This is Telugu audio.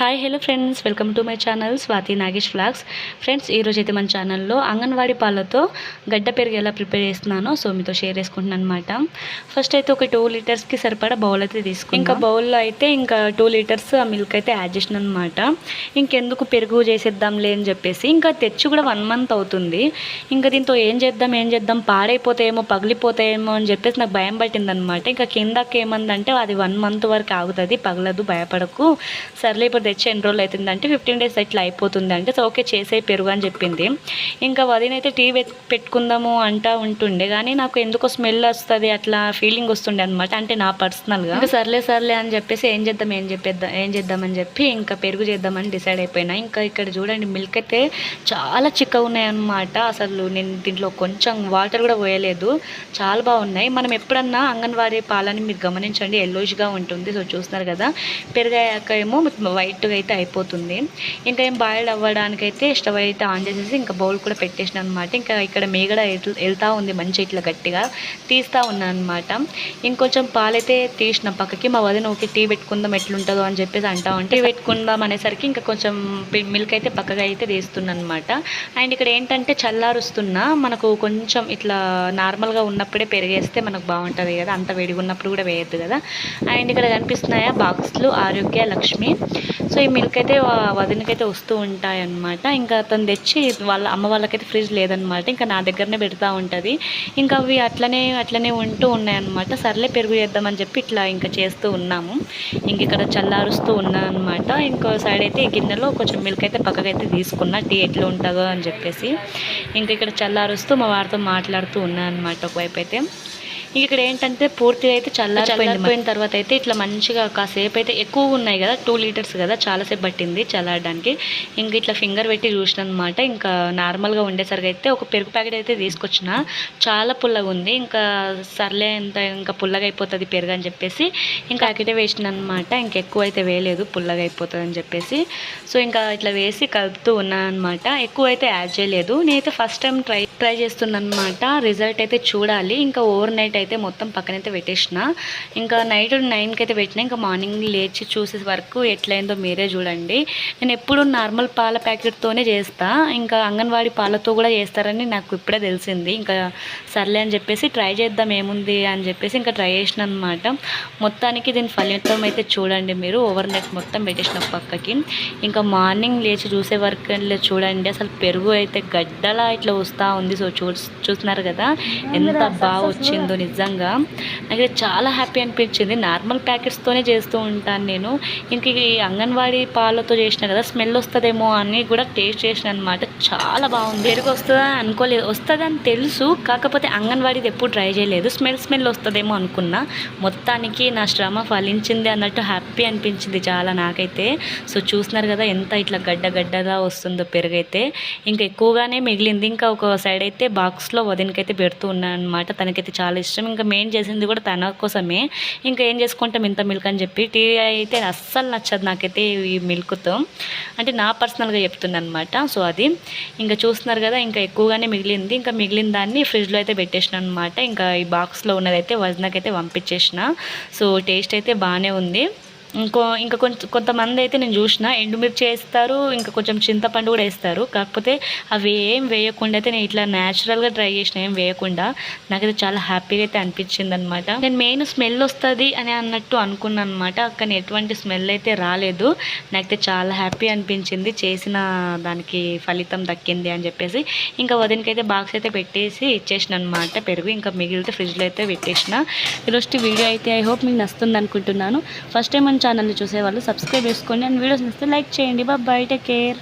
Hi hello friends welcome to my channel Swathi Nagesh vlogs friends ఈరోజు అయితే మన ఛానల్లో అంగన్వాడీ పాలతో గడ్డ పెరుగు ఎలా ప్రిపేర్ చేస్తున్నానో సో మీతో షేర్ చేసుకుంటున్నాను అనమాట ఫస్ట్ అయితే ఒక టూ లీటర్స్కి సరిపడా బౌల్ అయితే తీసుకుని ఇంకా బౌల్లో అయితే ఇంకా టూ లీటర్స్ ఆ మిల్క్ అయితే యాడ్ చేసిన అనమాట ఇంకెందుకు పెరుగు చేసేద్దాంలే అని చెప్పేసి ఇంకా తెచ్చి కూడా వన్ మంత్ అవుతుంది. ఇంకా దీంతో ఏం చేద్దాం ఏం చేద్దాం పాడైపోతాయేమో పగిలిపోతాయేమో అని చెప్పేసి నాకు భయం పట్టింది అనమాట ఇంకా కిందకి ఏమందంటే అది వన్ మంత్ వరకు ఆగుతుంది పగలదు భయపడకు. సర్లే ఇప్పుడు తెచ్చి ఎన్ని రోజులు అవుతుంది అంటే ఫిఫ్టీన్ డేస్ ఇట్లా అయిపోతుంది అంటే సో ఓకే చేసే పెరుగు అని చెప్పింది. ఇంకా వదినైతే టీ పెట్టుకుందాము అంటా ఉంటుండే కానీ నాకు ఎందుకో స్మెల్ వస్తుంది అట్లా ఫీలింగ్ వస్తుండే అనమాట అంటే నా పర్సనల్గా ఇంకా సర్లే సర్లే అని చెప్పేసి ఏం చేద్దాం ఏం చెప్పేద్దాం ఏం చేద్దామని చెప్పి ఇంకా పెరుగు చేద్దామని డిసైడ్ అయిపోయినా. ఇంకా ఇక్కడ చూడండి మిల్క్ అయితే చాలా చిక్కగా ఉన్నాయన్నమాట అసలు నేను దీంట్లో కొంచెం వాటర్ కూడా పోయలేదు. చాలా బాగున్నాయి. మనం ఎప్పుడన్నా అంగన్వాడీ పాలని మీరు గమనించండి ఎల్లోష్గా ఉంటుంది. సో చూస్తున్నారు కదా పెరుగాక ఏమో వైట్ వైట్గా అయితే అయిపోతుంది. ఇంకా ఏం బాయిల్డ్ అవ్వడానికైతే స్టవ్ అయితే ఆన్ చేసేసి ఇంకా బౌల్ కూడా పెట్టేసిన అనమాట ఇంకా ఇక్కడ మేగడ వెళ్తూ ఉంది మంచి ఇట్లా గట్టిగా. తీస్తూ ఉన్నాను అనమాట ఇంకొంచెం పాలైతే తీసిన పక్కకి మా వదిన ఓకే టీ పెట్టుకుందాం ఎట్లుంటుందో అని చెప్పేసి అంటా ఉంటే టీ పెట్టుకుందాం అనేసరికి ఇంకా కొంచెం మిల్క్ అయితే పక్కగా అయితే తీస్తున్నాను అనమాట అండ్ ఇక్కడ ఏంటంటే చల్లారుస్తున్నా మనకు కొంచెం ఇట్లా నార్మల్గా ఉన్నప్పుడే పెరిగేస్తే మనకు బాగుంటుంది కదా అంత వేడిగా ఉన్నప్పుడు కూడా వేయద్దు కదా. అండ్ ఇక్కడ కనిపిస్తున్నాయా బాక్స్లు ఆరోగ్య లక్ష్మి. సో ఈ మిల్క్ అయితే వదినకైతే వస్తూ ఉంటాయి అనమాట ఇంకా అతను తెచ్చి వాళ్ళ అమ్మ వాళ్ళకైతే ఫ్రిడ్జ్ లేదనమాట ఇంకా నా దగ్గరనే పెడతా ఉంటుంది. ఇంకా అవి అట్లనే అట్లనే ఉంటూ ఉన్నాయన్నమాట. సర్లే పెరుగు చేద్దామని చెప్పి ఇట్లా ఇంకా చేస్తూ ఉన్నాము. ఇంక ఇక్కడ చల్లారుస్తూ ఉన్నానమాట అనమాట ఇంకో సైడ్ అయితే ఈ గిన్నెలో కొంచెం మిల్క్ అయితే పక్కకైతే తీసుకున్నా. టీ ఎట్లా ఉంటుందో అని చెప్పేసి. ఇంకా ఇక్కడ చల్లారుస్తూ మా వారితో మాట్లాడుతూ ఉన్నాను అనమాట ఒకవైపు అయితే. ఇక్కడ ఏంటంటే పూర్తిగా అయితే చల్ల చల్లారిపోయిన తర్వాత అయితే ఇట్లా మంచిగా కాసేపు అయితే ఎక్కువ ఉన్నాయి కదా టూ లీటర్స్ కదా చాలాసేపు పట్టింది చల్లారడానికి. ఇంక ఇట్లా ఫింగర్ పెట్టి చూసిన అనమాట ఇంకా నార్మల్గా ఉండేసరికి అయితే ఒక పెరుగు ప్యాకెట్ అయితే తీసుకొచ్చిన. చాలా పుల్లగా ఉంది. ఇంకా సర్లే ఎంత ఇంకా పుల్లగా అయిపోతుంది పెరుగు అని చెప్పేసి ఇంకా ప్యాకెటే వేసిన అనమాట ఇంకా ఎక్కువ అయితే వేయలేదు పుల్లగా అయిపోతుంది అని చెప్పేసి. సో ఇంకా ఇట్లా వేసి కలుపుతూ ఉన్నాను అనమాట ఎక్కువ అయితే యాడ్ చేయలేదు. నేనైతే ఫస్ట్ టైం ట్రై ట్రై చేస్తున్నాను అనమాట రిజల్ట్ అయితే చూడాలి. ఇంకా ఓవర్ నైట్ అయితే మొత్తం పక్కనైతే పెట్టేసిన. ఇంకా నైట్ నైన్కి అయితే పెట్టినా ఇంకా మార్నింగ్ లేచి చూసే వరకు ఎట్లయిందో మీరే చూడండి. నేను ఎప్పుడు నార్మల్ పాల ప్యాకెట్తోనే చేస్తా ఇంకా అంగన్వాడీ పాలతో కూడా చేస్తారని నాకు ఇప్పుడే తెలిసింది. ఇంకా సర్లే అని చెప్పేసి ట్రై చేద్దాం ఏముంది అని చెప్పేసి ఇంకా ట్రై చేసిన అనమాట మొత్తానికి దీని ఫలితం అయితే చూడండి మీరు ఓవర్ నైట్ మొత్తం పెట్టేసిన పక్కకి. ఇంకా మార్నింగ్ లేచి చూసే వరకు చూడండి అసలు పెరుగు అయితే గడ్డలా ఇట్లా వస్తూ ఉంది. సో చూ చూస్తున్నారు కదా ఎంత బాగా వచ్చిందో నిజంగా. నాకు చాలా హ్యాపీ అనిపించింది. నార్మల్ ప్యాకెట్స్తోనే చేస్తూ ఉంటాను నేను. ఇంక ఈ అంగన్వాడీ పాలతో చేసిన కదా స్మెల్ వస్తుందేమో అని కూడా టేస్ట్ చేసిన అనమాట చాలా బాగుంది. పెరుగు వస్తుందా అనుకోలేదు. వస్తుందని తెలుసు. కాకపోతే అంగన్వాడీది ఎప్పుడు ట్రై చేయలేదు. స్మెల్ స్మెల్ వస్తుందేమో అనుకున్నా. మొత్తానికి నా శ్రమ ఫలించింది అన్నట్టు హ్యాపీ అనిపించింది చాలా నాకైతే. సో చూస్తున్నారు కదా ఎంత ఇట్లా గడ్డ గడ్డగా వస్తుందో పెరుగైతే. ఇంకా ఎక్కువగానే మిగిలింది. ఇంకా ఒక సైడ్ అయితే బాక్స్లో వదినకైతే పెడుతూ ఉన్నాను అనమాట తనకైతే చాలా ఇష్టం. ఇష్టం. ఇంకా మెయిన్ చేసింది కూడా తన కోసమే. ఇంకా ఏం చేసుకుంటాం? ఇంత మిల్క్ అని చెప్పి టీ అయితే అస్సలు నచ్చదు నాకైతే ఈ మిల్క్తో. అంటే నా పర్సనల్గా చెప్తున్నాను అనమాట సో అది. ఇంకా చూస్తున్నారు కదా ఇంకా ఎక్కువగానే మిగిలింది. ఇంకా మిగిలిన దాన్ని ఫ్రిడ్జ్లో అయితే పెట్టేసిన అనమాట ఇంకా ఈ బాక్స్లో ఉన్నదైతే వజనకైతే పంపించేసిన. సో టేస్ట్ అయితే బాగానే ఉంది. ఇంకో ఇంకా కొంచెం కొంతమంది అయితే నేను చూసిన ఎండుమిర్చి వేస్తారు ఇంకా కొంచెం చింతపండు కూడా వేస్తారు. కాకపోతే అవి ఏం వేయకుండా అయితే నేను ఇట్లా న్యాచురల్గా ట్రై చేసిన ఏం వేయకుండా నాకైతే చాలా హ్యాపీగా అయితే అనిపించింది అనమాట నేను మెయిన్ స్మెల్ వస్తుంది అని అన్నట్టు అనుకున్నాను అనమాట కానీ ఎటువంటి స్మెల్ అయితే రాలేదు. నాకైతే చాలా హ్యాపీ అనిపించింది. చేసిన దానికి ఫలితం దక్కింది అని చెప్పేసి ఇంకా వదినకైతే బాక్స్ అయితే పెట్టేసి ఇచ్చేసిన అనమాట పెరుగు. ఇంకా మిగిలితే ఫ్రిడ్జ్లో అయితే పెట్టేసిన. ఈరోజు వీడియో అయితే ఐ హోప్ మీకు నస్తుంది అనుకుంటున్నాను. ఫస్ట్ టైం ఛానల్ని చూసేవాళ్ళు సబ్స్క్రైబ్ చేసుకోండి. అండ్ వీడియోస్ నచ్చితే లైక్ చేయండి. Bye take care